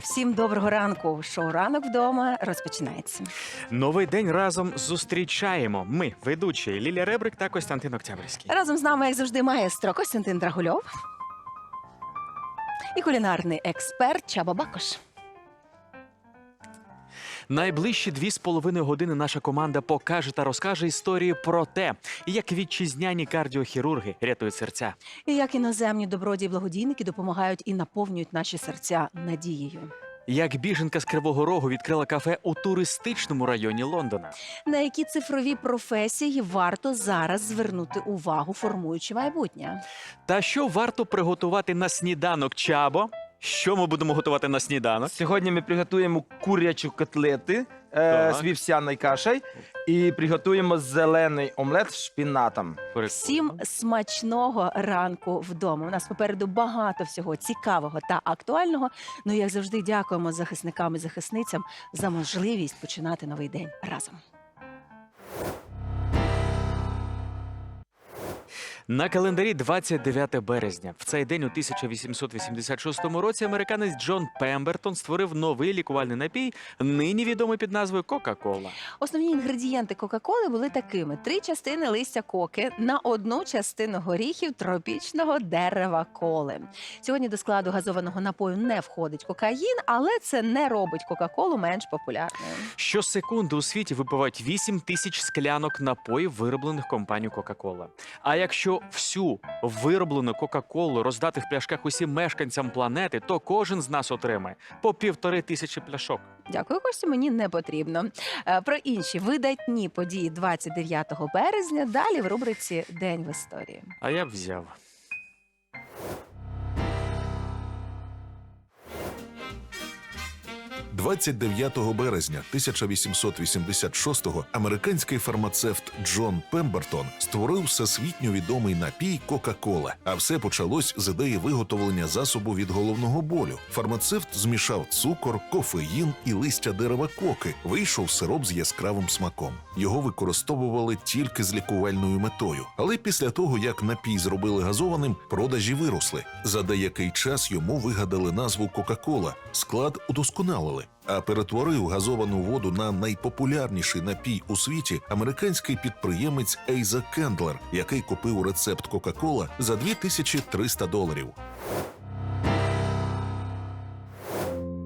Всім доброго ранку. Шоу ранок вдома розпочинається. Новий день разом зустрічаємо. Ми, ведучі Лілія Ребрик та Костянтин Октябрьський. Разом з нами, як завжди, маестро Костянтин Драгульов і кулінарний експерт Чаба Бакош. Найближчі дві з половиною години наша команда покаже та розкаже історії про те, як вітчизняні кардіохірурги рятують серця. І як іноземні добродії благодійники допомагають і наповнюють наші серця надією. Як біженка з Кривого Рогу відкрила кафе у туристичному районі Лондона. На які цифрові професії варто зараз звернути увагу, формуючи майбутнє? Та що варто приготувати на сніданок Чабо? Що ми будемо готувати на сніданок? Сьогодні ми приготуємо курячі котлети е, Так. з вівсяною кашею і приготуємо зелений омлет з шпінатом. Всім смачного ранку вдома. У нас попереду багато всього цікавого та актуального. Ну і як завжди, дякуємо захисникам і захисницям за можливість починати новий день разом. На календарі 29 березня. В цей день у 1886 році американець Джон Пембертон створив новий лікувальний напій, нині відомий під назвою Кока-Кола. Основні інгредієнти Кока-Коли були такими: три частини листя коки на одну частину горіхів тропічного дерева коли. Сьогодні до складу газованого напою не входить кокаїн, але це не робить Кока-Колу менш популярною. Щосекунди у світі випивають 8 тисяч склянок напоїв, вироблених компанією Кока-Кола. А якщо всю вироблену Кока-Колу роздати в пляшках усім мешканцям планети, то кожен з нас отримає по півтори тисячі пляшок. Дякую, Костю. Мені не потрібно. Е, Про інші видатні події 29 березня. Далі в рубриці День в історії. А я б взяв. – 29 березня 1886-го американський фармацевт Джон Пембертон створив всесвітньо відомий напій Кока-Кола. А все почалось з ідеї виготовлення засобу від головного болю. Фармацевт змішав цукор, кофеїн і листя дерева коки. Вийшов сироп з яскравим смаком. Його використовували тільки з лікувальною метою. Але після того, як напій зробили газованим, продажі виросли. За деякий час йому вигадали назву Кока-Кола. Склад удосконалили. А перетворив газовану воду на найпопулярніший напій у світі американський підприємець Ейза Кендлер, який купив рецепт Кока-Кола за 2300 доларів.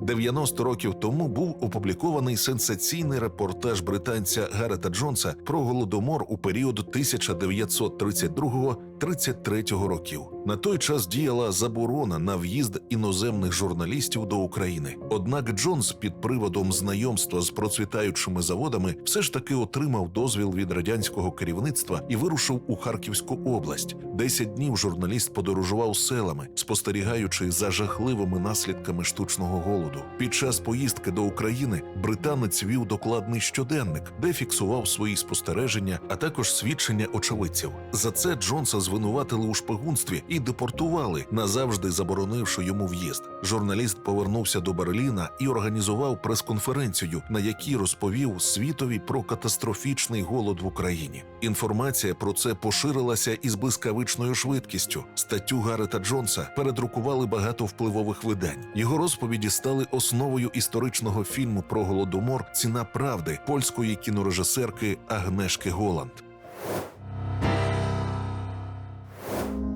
90 років тому був опублікований сенсаційний репортаж британця Гарета Джонса про голодомор у період 1932-33 років. На той час діяла заборона на в'їзд іноземних журналістів до України. Однак Джонс під приводом знайомства з процвітаючими заводами все ж таки отримав дозвіл від радянського керівництва і вирушив у Харківську область. Десять днів журналіст подорожував селами, спостерігаючи за жахливими наслідками штучного голоду. Під час поїздки до України британець вів докладний щоденник, де фіксував свої спостереження, а також свідчення очевидців. За це Джонса звинуватили у шпигунстві і депортували, назавжди заборонивши йому в'їзд. Журналіст повернувся до Берліна і організував прес-конференцію, на якій розповів світові про катастрофічний голод в Україні. Інформація про це поширилася із блискавичною швидкістю. Статтю Гарета Джонса передрукували багато впливових видань. Його розповіді стали основою історичного фільму про голодомор Ціна правди польської кінорежисерки Агнешки Голланд.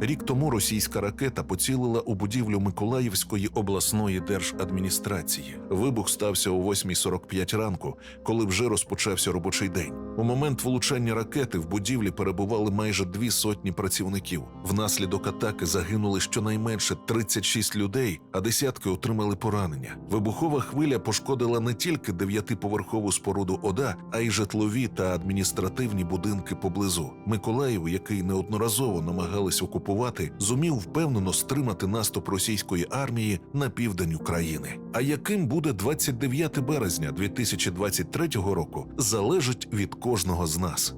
Рік тому російська ракета поцілила у будівлю Миколаївської обласної держадміністрації. Вибух стався о 8.45 ранку, коли вже розпочався робочий день. У момент влучання ракети в будівлі перебували майже дві сотні працівників. Внаслідок атаки загинули щонайменше 36 людей, а десятки отримали поранення. Вибухова хвиля пошкодила не тільки дев'ятиповерхову споруду ОДА, а й житлові та адміністративні будинки поблизу. Миколаїв, який неодноразово намагались окупувати, зумів впевнено стримати наступ російської армії на південь України. А яким буде 29 березня 2023 року, залежить від кожного з нас.